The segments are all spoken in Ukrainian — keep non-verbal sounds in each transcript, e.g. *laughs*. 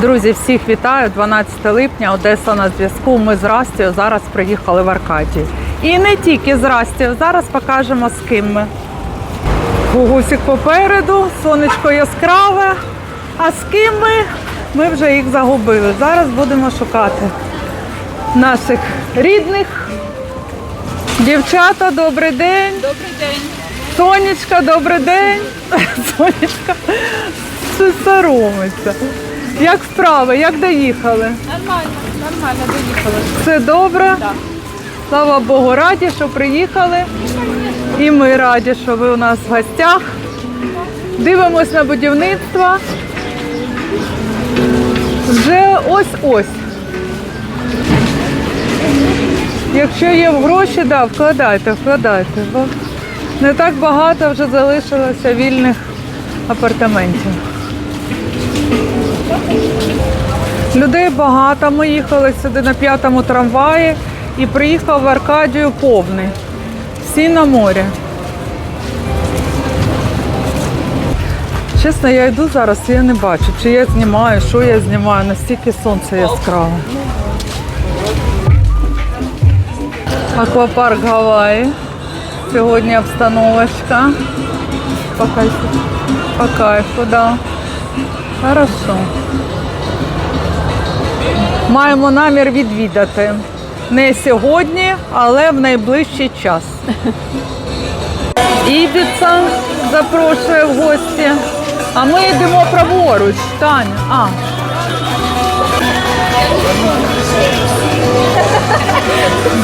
Друзі, всіх вітаю. 12 липня, Одеса на зв'язку. Ми з Растію зараз приїхали в Аркадію. І не тільки з Растію, зараз покажемо з ким ми. Гусик попереду, сонечко яскраве. А з ким ми? Ми вже їх загубили. Зараз будемо шукати наших рідних. Дівчата, добрий день. Добрий день. Сонечка, добрий день. *laughs* Сонечка це соромиться. Як справи, як доїхали? Нормально, нормально доїхали. Все добре? Так. Слава Богу, раді, що приїхали. І ми раді, що ви у нас в гостях. Дивимось на будівництво. Вже ось-ось. Якщо є гроші, да, вкладайте, вкладайте. Бо не так багато вже залишилося вільних апартаментів. Людей багато. Ми їхали сюди на п'ятому трамваї і приїхав в Аркадію повний. Всі на морі. Чесно, я йду зараз, і я не бачу, чи я знімаю, що я знімаю, настільки сонце яскраве. Аквапарк Гаваї. Сьогодні обстановочка. По кайфу. По кайфу, да. Хорошо. Маємо намір відвідати. Не сьогодні, але в найближчий час. *laughs* Ібіца запрошує в гості. А ми йдемо праворуч, Таня. А. *laughs*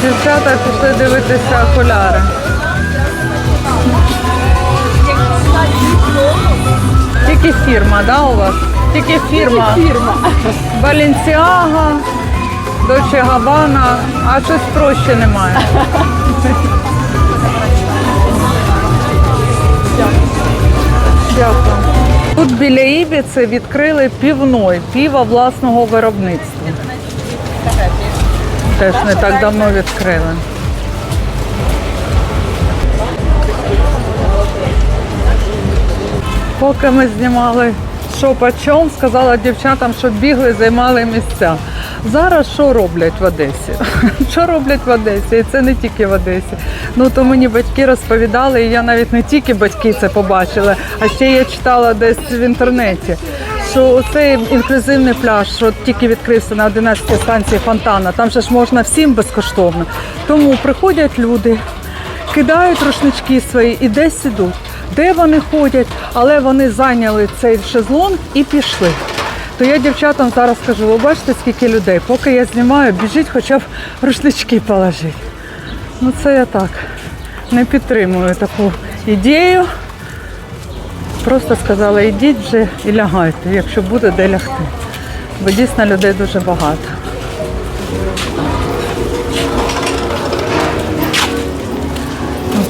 Дівчата пішли дивитися окуляри. Тільки фірма, да, у вас? Тільки фірма. Фірма. Баленсіага, Доче Габана, а щось проще немає. Дякую. Тут біля Ібіці відкрили півной, піва власного виробництва. Теж не так давно відкрили. Поки ми знімали що по сказала дівчатам, щоб бігли, займали місця. Зараз що роблять в Одесі? *laughs* Що роблять в Одесі? І це не тільки в Одесі. Ну то мені батьки розповідали, і я навіть не тільки батьки це побачила, а ще я читала десь в інтернеті. Що цей інклюзивний пляж, що тільки відкрився на 11 станції фонтана, там же ж можна всім безкоштовно. Тому приходять люди, кидають рушнички свої і десь ідуть. Де вони ходять, але вони зайняли цей шезлонг і пішли. То я дівчатам зараз кажу, ви бачите, скільки людей, поки я знімаю, біжіть хоча б рушнички положити. Ну це я так не підтримую таку ідею. Просто сказала, ідіть вже і лягайте, якщо буде де лягти. Бо дійсно людей дуже багато.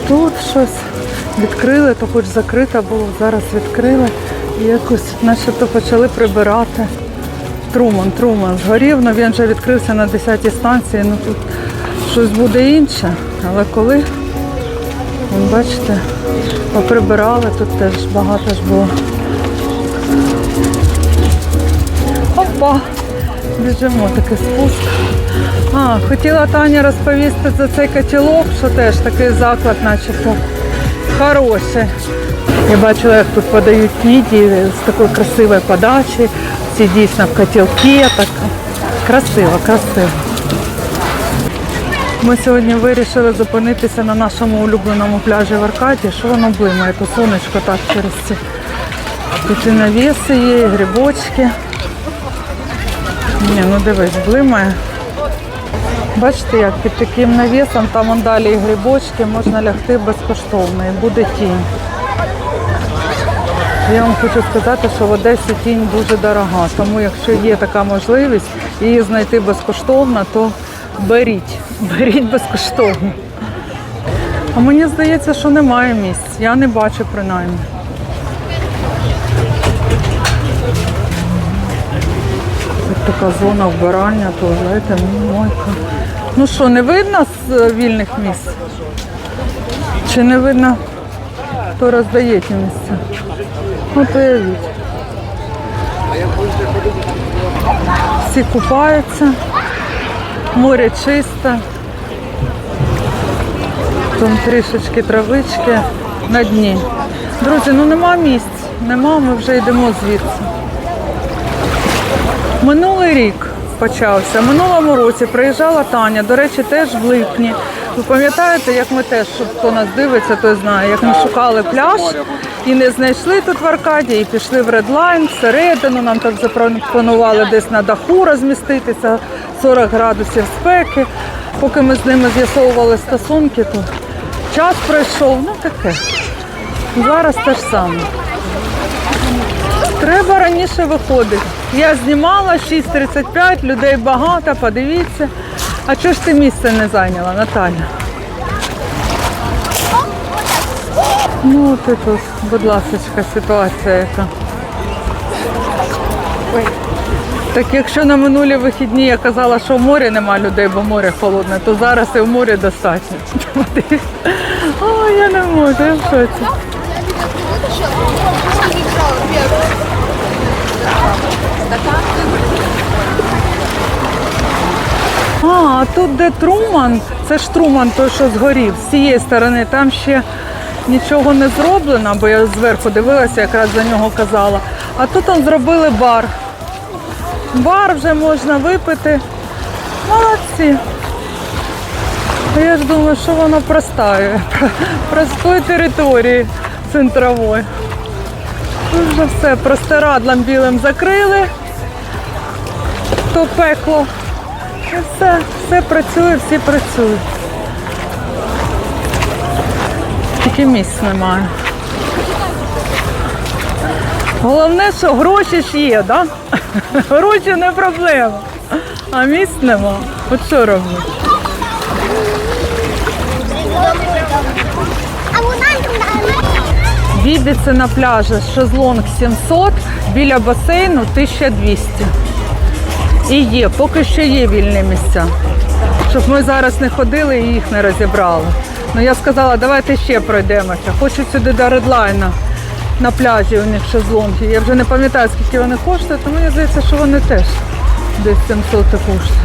Тут щось відкрили, то хоч закрито було, зараз відкрили і якось начебто почали прибирати. Труман, Труман згорів, але він вже відкрився на 10-й станції, ну тут щось буде інше. Але коли, вон, бачите, поприбирали, тут теж багато ж було. Опа! Біжимо такий спуск. А, хотіла Таня розповісти за цей котілок, що теж такий заклад, начебто хороший. Я бачила, як тут подають міді з такої красивої подачі. Всі дійсно в котілки. Так красиво, красиво. Ми сьогодні вирішили зупинитися на нашому улюбленому пляжі в Аркаді. Що воно блимає? То сонечко так через ці. Тут і навіси є, і грибочки. Ні, ну дивись, блимає. Бачите, як під таким навісом, там вон далі і грибочки, можна лягти безкоштовно і буде тінь. Я вам хочу сказати, що в Одесі тінь дуже дорога, тому якщо є така можливість її знайти безкоштовно, то беріть, *laughs* беріть безкоштовно. А мені здається, що немає місць. Я не бачу принаймні. Тут така зона вбирання, туалети, мойка. Ну що, не видно з е, вільних місць? Чи не видно, хто роздає ті місця? Ну, то я Всі купаються, море чисте. Там трішечки травички на дні. Друзі, ну нема місць, нема, ми вже йдемо звідси. Минулий рік почався. Минулому році приїжджала Таня, до речі, теж в липні. Ви пам'ятаєте, як ми теж, хто нас дивиться, той знає, як ми шукали пляж і не знайшли тут в Аркадії, і пішли в Редлайн всередину. Нам так запропонували десь на даху розміститися, 40 градусів спеки. Поки ми з ними з'ясовували стосунки, то час пройшов, ну таке. Зараз те ж саме. Треба раніше виходити. Я знімала 6.35, людей багато, подивіться. А чого ж ти місце не зайняла, Наталя? Ну, от тут, будь ласка, ситуація яка. Так якщо на минулі вихідні я казала, що в морі нема людей, бо море холодне, то зараз і в морі достатньо. Ой, я не можу, я в шоці. А, тут де Труман, це ж Труман той, що згорів. З цієї сторони там ще нічого не зроблено, бо я зверху дивилася, якраз за нього казала. А тут он зробили бар. Бар вже можна випити. Молодці. Я ж думаю, що воно простає. *laughs* Простої території центрової. Тут вже все простирадлом білим закрили. То пекло. І все, все працює, всі працюють. Тільки місць немає. Головне, що гроші ж є, да? *laughs* Гроші не проблема. А місць нема. От що робити? Бібіце на пляжі шезлонг 700, біля басейну 1200. І є, поки що є вільні місця. Щоб ми зараз не ходили і їх не розібрали. Ну я сказала, давайте ще пройдемося. Хочу сюди до редлайна на пляжі у них шезлонги. Я вже не пам'ятаю, скільки вони коштують, але мені здається, що вони теж десь 700 коштують.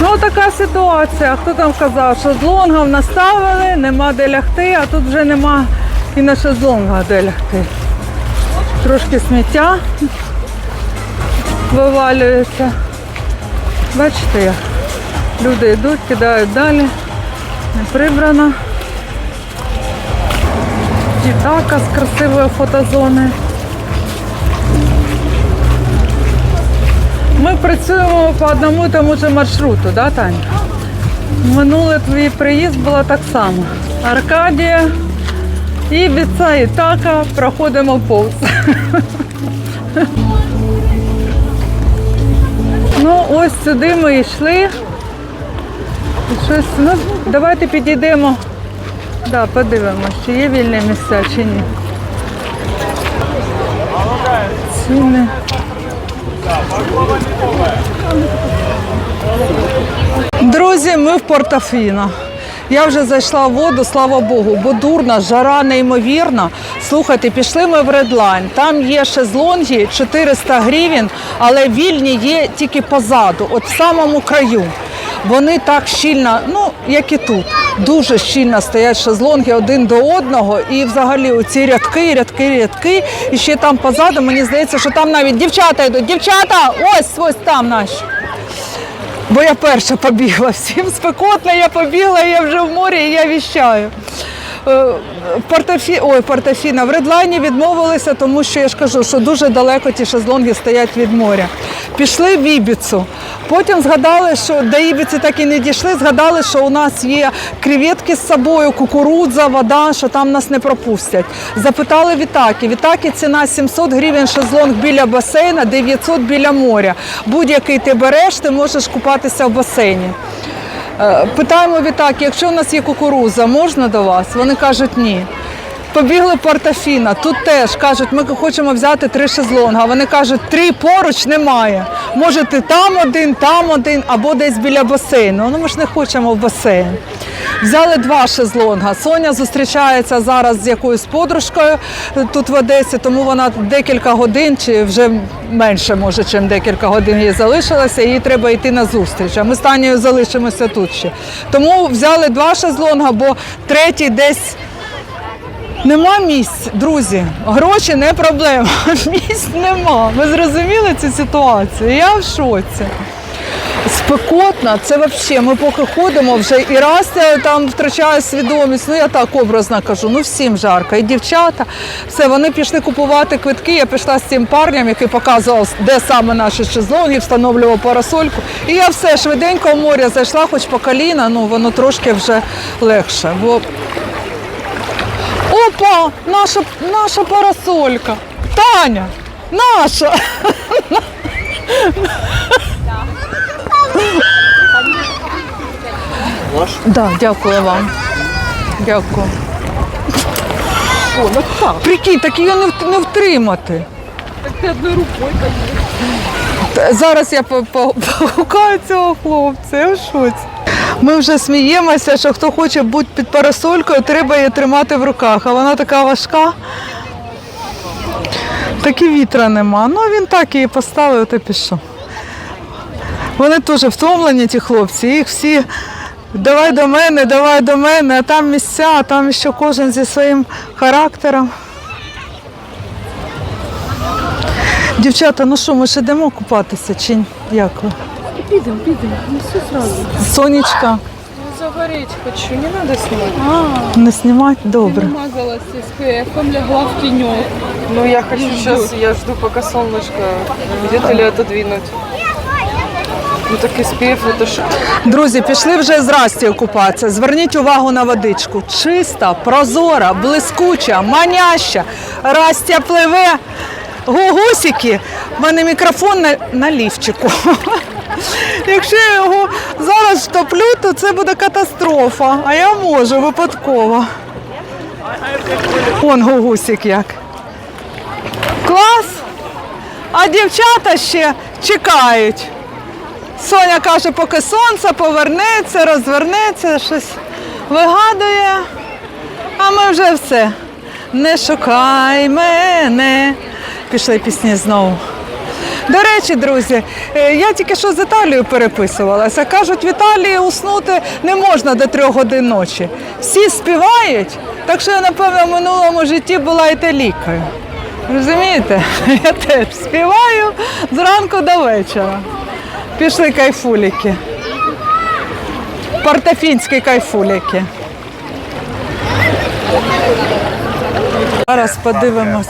Ну така ситуація. Хто там казав, шезлонгів наставили, нема де лягти, а тут вже нема і на шезлонгах де лягти. Трошки сміття вивалюється. Бачите, люди йдуть, кидають далі, не прибрано. Дітака з красивої фотозони. Ми працюємо по одному і тому ж маршруту, да, Таня? Минулий твій приїзд було так само. Аркадія, Ібіца, Ітака, проходимо повз. *laughs* Ну, ось сюди ми йшли. Щось, ну, давайте підійдемо. Да, подивимося, чи є вільні місця, чи ні. Ціни. Друзі, ми в Портофіно. Я вже зайшла в воду, слава Богу, бо дурна, жара неймовірна. Слухайте, пішли ми в Редлайн. Там є шезлонги 400 гривень, але вільні є тільки позаду, от в самому краю. Вони так щільно, ну як і тут, дуже щільно стоять шезлонги один до одного. І взагалі оці рядки, рядки, рядки. І ще там позаду, мені здається, що там навіть дівчата йдуть. Дівчата, ось ось там наші. Бо я перша побігла, всім спекотно, я побігла, я вже в морі і я віщаю. Е, Портофі... Ой, Портофіна, в Редлайні відмовилися, тому що я ж кажу, що дуже далеко ті шезлонги стоять від моря. Пішли в Ібіцу. Потім згадали, що до Ібіці так і не дійшли, згадали, що у нас є креветки з собою, кукурудза, вода, що там нас не пропустять. Запитали Вітаки. Вітаки ціна 700 гривень шезлонг біля басейна, 900 біля моря. Будь-який ти береш, ти можеш купатися в басейні. Е, Питаємо відтак, якщо у нас є кукуруза, можна до вас? Вони кажуть ні. Побігли в Портофіна. Тут теж кажуть, ми хочемо взяти три шезлонга. Вони кажуть, три поруч немає. Можете там один, там один, або десь біля басейну. Ну ми ж не хочемо в басейн. Взяли два шезлонга. Соня зустрічається зараз з якоюсь подружкою тут в Одесі, тому вона декілька годин чи вже менше, може, ніж декілька годин їй залишилося. Їй треба йти на зустріч. А ми з Танією залишимося тут ще. Тому взяли два шезлонга, бо третій десь. Нема місць, друзі. Гроші не проблема. *laughs* Місць нема. Ви зрозуміли цю ситуацію? Я в шоці. Спекотно, це взагалі. Ми поки ходимо вже і раз я там втрачаю свідомість. Ну я так образно кажу. Ну всім жарко. І дівчата, все, вони пішли купувати квитки. Я пішла з цим парнем, який показував, де саме наші шезлонги, встановлював парасольку. І я все швиденько в море зайшла, хоч по коліна, ну воно трошки вже легше. Бо Опа, наша, наша парасолька. Таня, наша. Да, дякую вам. Дякую. О, ну так. Прикинь, так її не, в- не втримати. Так ти одною рукою Та Зараз я по- по- погукаю цього хлопця, я в шоці. Ми вже сміємося, що хто хоче бути під парасолькою, треба її тримати в руках. А вона така важка. Так і вітра нема. Ну він так її поставив та пішов. Вони теж втомлені, ті хлопці. Їх всі давай до мене, давай до мене, а там місця, а там ще кожен зі своїм характером. Дівчата, ну що, ми ще йдемо купатися чи як ви? Підемо, підемо. Ну все сразу. Сонечка, Загореть хочу, не надо снимать. не знімати? Добре. Намазалась SPF, легла в тенек. Ну, я хочу сейчас, я жду, пока солнышко где-то ли отодвинуть. Ну, так SPF это ж... Друзі, пішли вже з Растію купатися. Зверніть увагу на водичку. Чиста, прозора, блискуча, маняща. Растя пливе. Гугусики. У мене мікрофон на, на лівчику. *laughs* Якщо я його зараз втоплю, то це буде катастрофа. А я можу випадково. Он гугусик як. Клас! А дівчата ще чекають. Соня каже, поки сонце повернеться, розвернеться, щось вигадує. А ми вже все. Не шукай мене. Пішли пісні знову. До речі, друзі, е, я тільки що з Італією переписувалася. Кажуть, в Італії уснути не можна до трьох годин ночі. Всі співають, так що я, напевно, в минулому житті була італійкою. Розумієте? *laughs* Я теж співаю зранку до вечора. Пішли кайфуліки. Портофінські кайфуліки. Зараз подивимось,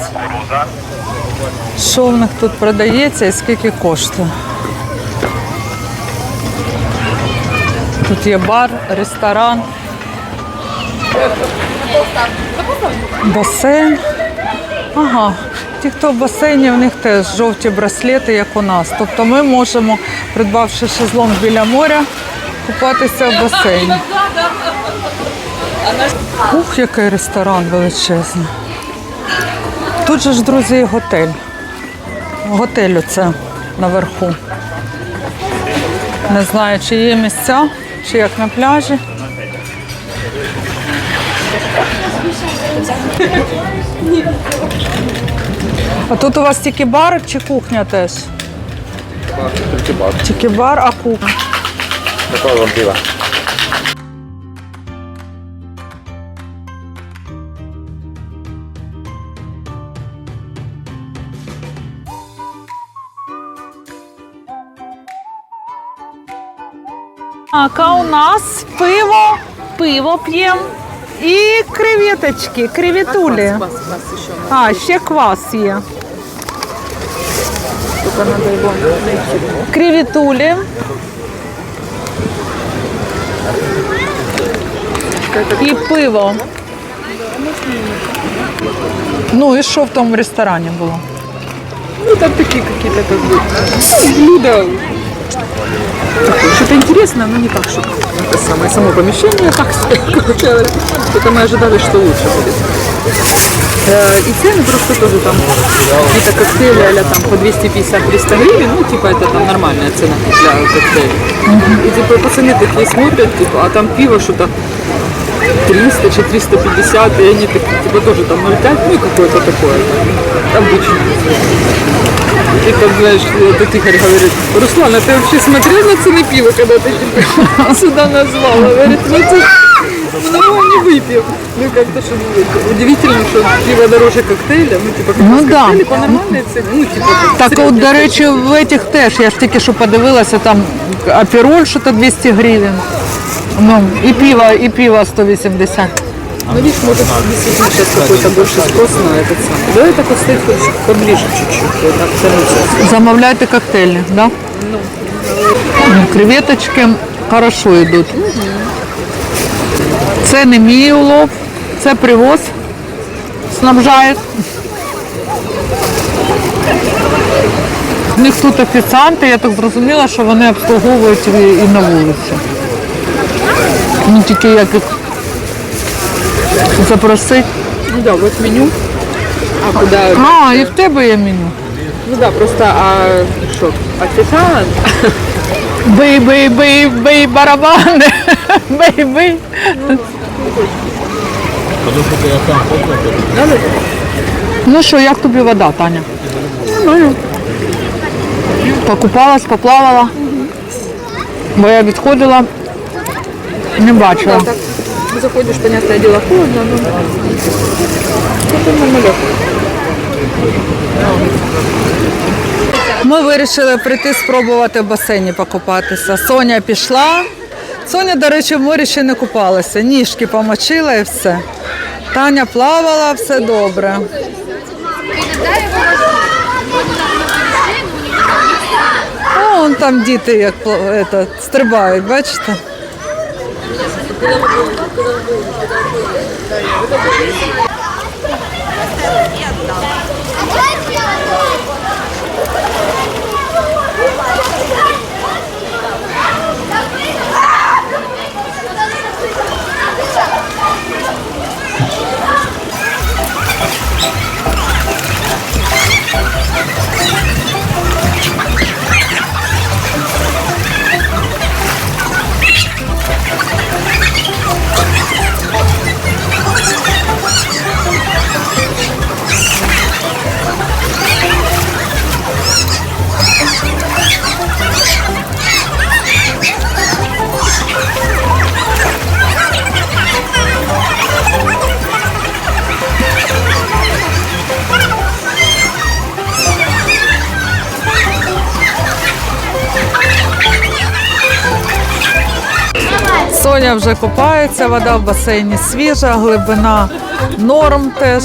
що в них тут продається і скільки коштує. Тут є бар, ресторан, басейн. Ага, ті, хто в басейні, в них теж жовті браслети, як у нас. Тобто ми можемо, придбавши шезлонг біля моря, купатися в басейні. Ух, який ресторан величезний. Тут же ж, друзі, готель. Готель оце наверху. Не знаю, чи є місця, чи як на пляжі. А тут у вас тільки бар чи кухня теж? Тільки бар. Тільки бар, а кухня. Такого вам пива. Так, а у нас пиво, пиво п'ємо і креветочки, креветулі. А, ще квас є. Креветулі. І пиво. Ну і що в тому ресторані було? Ну, там такие какие-то как бы блюда Такое, Что-то интересное, но не так, что это самое само помещение, *laughs* так. Это мы ожидали, что лучше будет. Э, И цены просто тоже там какие-то коктейли а там по 250-300 гривен, ну типа это там нормальная цена для коктейлей. И типа пацаны такие смотрят, типа, а там пиво что-то 300 чи 350, и они такие, типа тоже там 0,5, ну и какое-то такое, обычное. И там, знаешь, этот Игорь говорит, Руслан, а ты вообще смотрел на цены пива, когда ты типа, *laughs* сюда назвала? Говорит, ну ты много не выпил. Ну как-то что удивительно, что пиво дороже коктейля, ну типа как Ну раз да. коктейлі по нормальній ціні, ну типа Так, середня от, до ціна. речі, в этих теж, я ж тільки що подивилася, там апероль, що то 200 гривень. Ну, і пиво, і пиво 180. Ну, видишь, может, действительно сейчас какой-то больше спрос на этот самый. Давай так оставить поближе чуть-чуть, вот так тянуться. Замовляйте коктейлі, да? Ну, Креветочки хорошо йдуть. Це не мій улов, це привоз снабжає. У них тут офіціанти, я так зрозуміла, що вони обслуговують і і на вулиці. Ну тільки як їх запросити. Ну да, вот меню. А куда? А, і в тебе є меню. Ну да, просто, а что, официант? Бий, бий, бий, бий барабани. Бий, бий. Ну що, як тобі вода, Таня? Нормально. Покупалась, поплавала. Бо я відходила, не бачила. Так, заходишь, понятное дело, холодно, но... Это нормально. Ми вирішили прийти спробувати в басейні покупатися. Соня пішла. Соня, до речі, в морі ще не купалася. Ніжки помочила і все. Таня плавала, все добре. О, вон там діти як пла- стрибають, бачите? Я Соня вже купається, вода в басейні свіжа, глибина норм теж.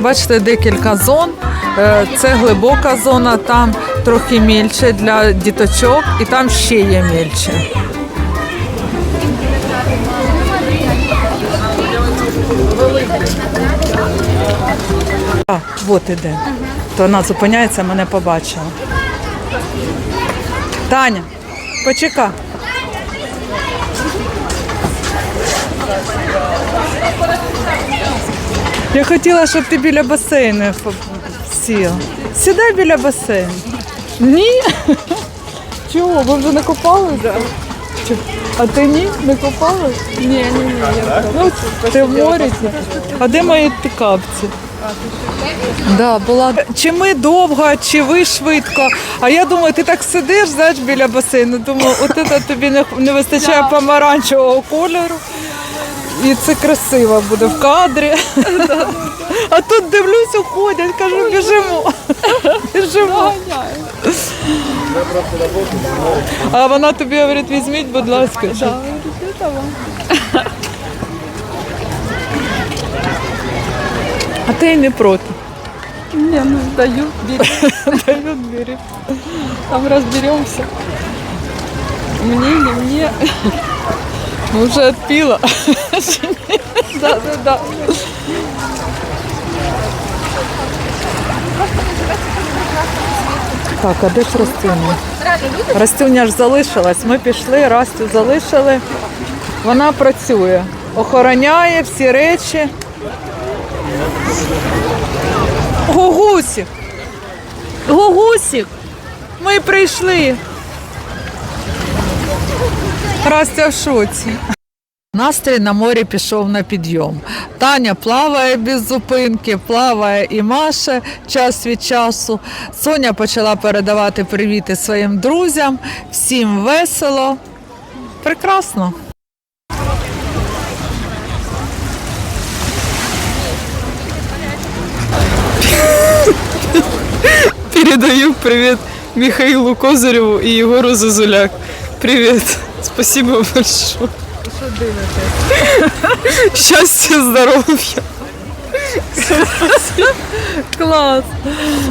Бачите, декілька зон. Е, Це глибока зона, там трохи мільше для діточок, і там ще є мільше. А, от іде. То вона зупиняється, мене побачила. Таня, почекай. Я хотіла, щоб ти біля басейну сів. Сідай біля басейну. Ні? *laughs* Чого? Ви вже не копали? А ти ні? Не копали? Ні, ні, ні. Ну, ти в морі? А де мої ти капці? Да, була. Чи ми довго, чи ви швидко. А я думаю, ти так сидиш, знаєш, біля басейну. Думаю, от це тобі не, не вистачає помаранчевого кольору. І це красиво буде в кадрі. А тут дивлюсь, уходять, кажу, біжимо. Біжимо. А вона тобі говорить, візьміть, будь ласка. А ти й не проти. Не, ну даю, бери. Дають бери. Там разберемся. Мне или мне? Ну, вже відпіла. *laughs* Да, да, да. Так, а де ж Растюня? Растюня ж залишилась. Ми пішли, Растю залишили. Вона працює, охороняє всі речі. Гугусік! Гугусік! Ми прийшли. Растя в шоці. Настрій на морі пішов на підйом. Таня плаває без зупинки, плаває і Маша час від часу. Соня почала передавати привіти своїм друзям. Всім весело. Прекрасно. *laughs* Передаю привет Михаилу Козыреву и Егору Зазуляк. Привет. Спасибо большое. Счастья, здоровья. Клас.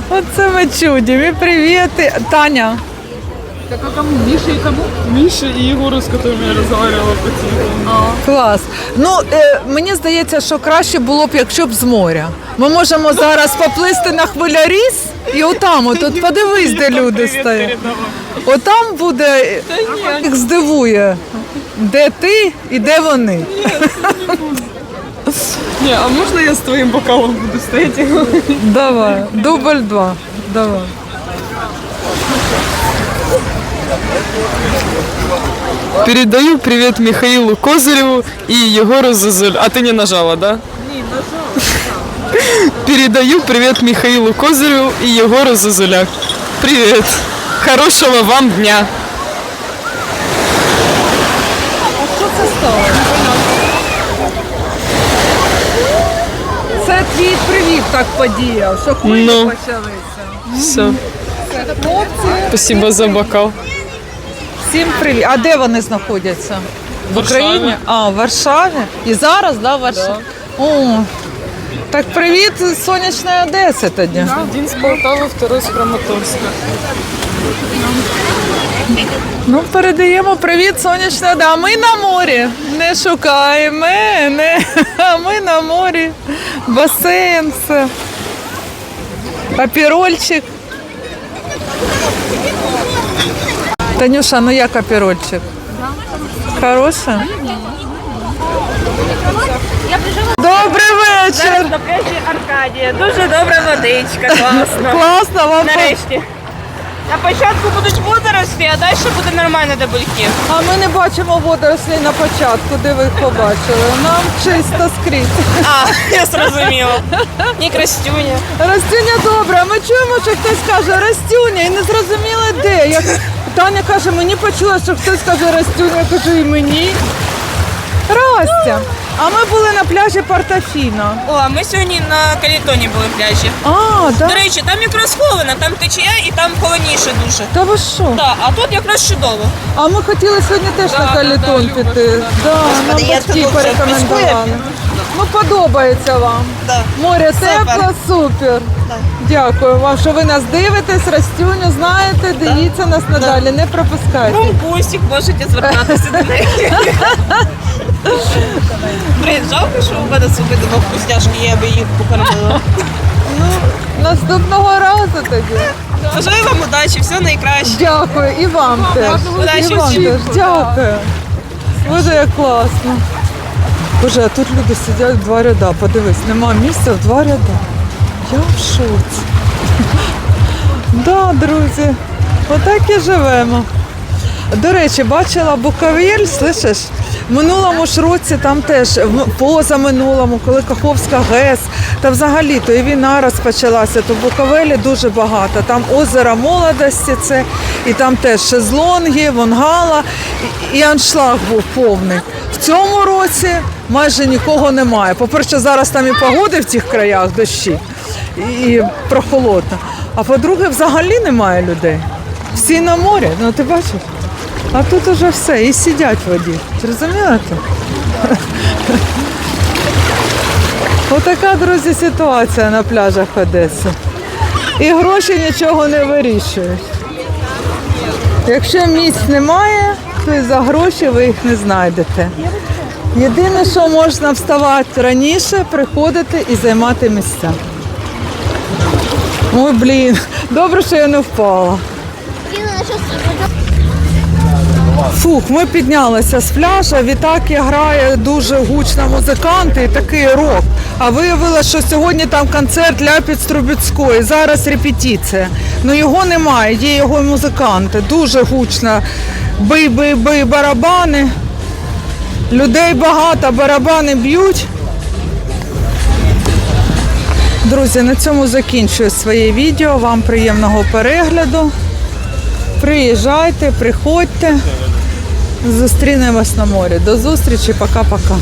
Оце ми чудім. І привіт. Таня. Миша и Егору, с которыми я разговаривала по телефону. Клас. Ну, е, мені здається, що краще було б, якщо б з моря. Ми можемо зараз поплисти на хвиляріз і отам, отут подивись, де люди стоять. Отам буде, їх здивує, де ти і де вони. Не, а можно я с твоим бокалом буду стоять? Давай, дубль два. Давай. Передаю привет Михаилу Козыреву и Егору Зазулю. А ты не нажала, да? Не, нажала. Передаю привет Михаилу Козыреву и Егору Зазуляк. Привет. Хорошего вам дня. Що це стало? Це твій привіт так подіяв, що хвилі Ну. почалися. Все. Хлопці, Спасибо за бокал. всім привіт. А де вони знаходяться? В Україні? А, в Варшаві? І зараз, да, в Варшаві? О, так привіт з сонячної Одеси тоді. Один с Полтавы, второй с Краматорска. Ну, передаємо привіт сонячної Одеси. А ми на морі. Не шукай мене. А ми на морі. Басейн, все. Папірольчик. Танюша, ну як апірольчик? Хороше? Добрий вечір! На пляжі Аркадія. Дуже добра водичка, класно. Класно вам. Нарешті. На початку будуть водорості, а далі буде нормально до бульків. А ми не бачимо водорослей на початку, де ви їх побачили. Нам чисто скрізь. А, я зрозуміла. Ні крастюня. Растюня добре, ми чуємо, що хтось каже Растюня і не зрозуміли де. Як Таня каже, мені почула, що хтось каже Растюня, я кажу і мені. Растя. А ми були на пляжі Портофіно. О, а ми сьогодні на Калітоні були пляжі. А, да? До речі, там якраз холодно, там течія і там холодніше дуже. Та ви що? Так, а тут якраз чудово. А ми хотіли сьогодні теж Да, на да, калітон да, піти. Да, нам я батьки тут вже порекомендували. Ну подобається вам. Да. Море Супер. тепло, супер. Дякую вам, що ви нас дивитесь, Растюню знаєте, дивіться нас надалі, не пропускайте. Бусик, можете звертатися до неї. Блін, жалко, що у мене суби дома вкусняшки, я би їх покормила. Наступного разу тоді. Бажаю вам удачі, все найкраще. Дякую, і вам теж. Удачі І вам всім. теж. Дякую. Боже, як класно. Боже, а тут люди сидять в два ряда. Подивись, нема місця в два ряда. Я в шоці. Да, друзі, отак і живемо. До речі, бачила Буковель, слышиш? В минулому ж році там теж, в позаминулому, коли Каховська ГЕС, та взагалі то і війна розпочалася, то в Буковелі дуже багато. Там озеро молодості, це, і там теж шезлонги, вонгала, і, аншлаг був повний. В цьому році майже нікого немає. По-перше, зараз там і погоди в цих краях дощі, і, прохолодно. А по-друге, взагалі немає людей. Всі на морі, ну ти бачиш? А тут уже все, і сидять в воді. Розумієте? *laughs* Отака, друзі, ситуація на пляжах Одеси. І гроші нічого не вирішують. Якщо місць немає, то і за гроші ви їх не знайдете. Єдине, що можна вставати раніше, приходити і займати місця. Ой, блін, добре, що я не впала. Фух, ми піднялися з пляжа. В Ітакі грає дуже гучно музиканти і такий рок. А виявилося, що сьогодні там концерт Ляпіць Трубецької. Зараз репетиція. Ну його немає, є його музиканти. Дуже гучно. Бий-бий-бий барабани. Людей багато, барабани б'ють. Друзі, на цьому закінчую своє відео. Вам приємного перегляду. Приїжджайте, приходьте. Зустрінемось на морі. До зустрічі, пока-пока.